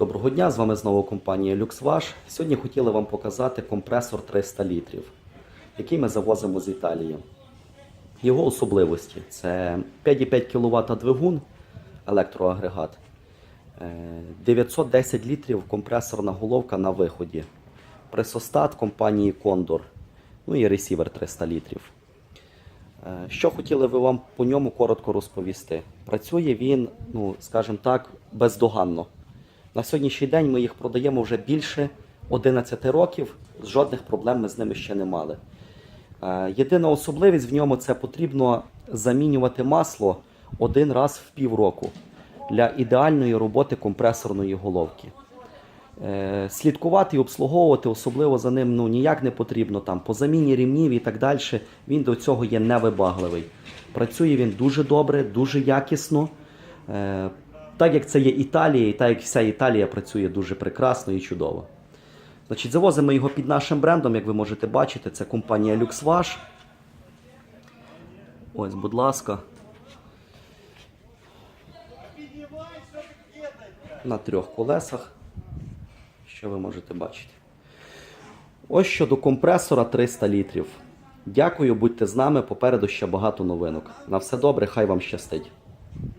Доброго дня, з вами знову компанія LuxWash. Сьогодні хотіли вам показати компресор 300 літрів, який ми завозимо з Італії. Його особливості це 5,5 кВт двигун, електроагрегат, е, 910 літрів компресорна головка на виході, пресостат компанії Condor, ну і ресівер 300 літрів. Е, Що хотіли ви вам по ньому коротко розповісти? Працює він, ну скажімо так, бездоганно. На сьогоднішній день ми їх продаємо вже більше 11 років, жодних проблем ми з ними ще не мали. Е, Єдина особливість в ньому це потрібно замінювати масло один раз в півроку для ідеальної роботи компресорної головки. Е, Слідкувати і обслуговувати особливо за ним ну, ніяк не потрібно. Там, по заміні рівнів і так далі. Він до цього є невибагливий. Працює він дуже добре, дуже якісно. Так як це є Італія, і так як вся Італія працює дуже прекрасно і чудово. Значить, завозимо його під нашим брендом, як ви можете бачити, це компанія LuxWash. Ось, будь ласка. На трьох колесах. Що ви можете бачити? Ось щодо компресора 300 літрів. Дякую, будьте з нами. Попереду ще багато новинок. На все добре, хай вам щастить.